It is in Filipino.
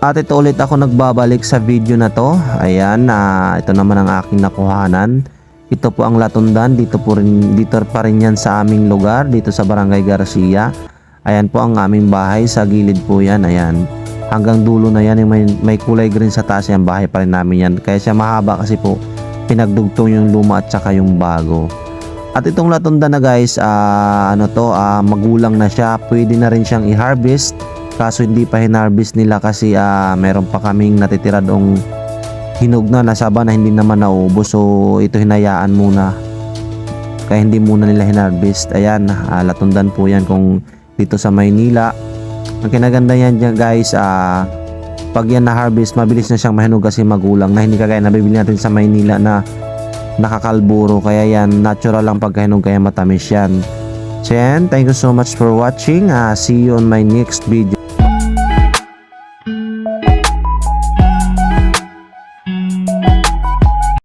At ito ulit ako nagbabalik sa video na to. Ayan, na ito naman ang aking nakuhanan. Ito po ang latundan. Dito po rin, dito pa rin yan sa aming lugar. Dito sa Barangay Garcia. Ayan po ang aming bahay. Sa gilid po yan. Ayan. Hanggang dulo na yan. May, may kulay green sa taas yan. Bahay pa rin namin yan. Kaya siya mahaba kasi po pinagdugtong yung luma at saka yung bago. At itong latunda na guys, ah, ano to, ah, magulang na siya. Pwede na rin siyang i-harvest. Kaso hindi pa hinarvest nila kasi ah, meron pa kaming natitira doong hinog na nasaba na hindi naman naubos. So ito hinayaan muna. Kaya hindi muna nila hinarvest. Ayan, ah, latundan po yan kung dito sa Maynila. Ang kinaganda yan dyan guys, ah, pag yan na-harvest, mabilis na siyang mahinog kasi magulang na hindi kagaya nabibili natin sa Maynila na nakakalburo. Kaya yan, natural lang pagkahinog kaya matamis yan. So yan, thank you so much for watching. Ah, see you on my next video.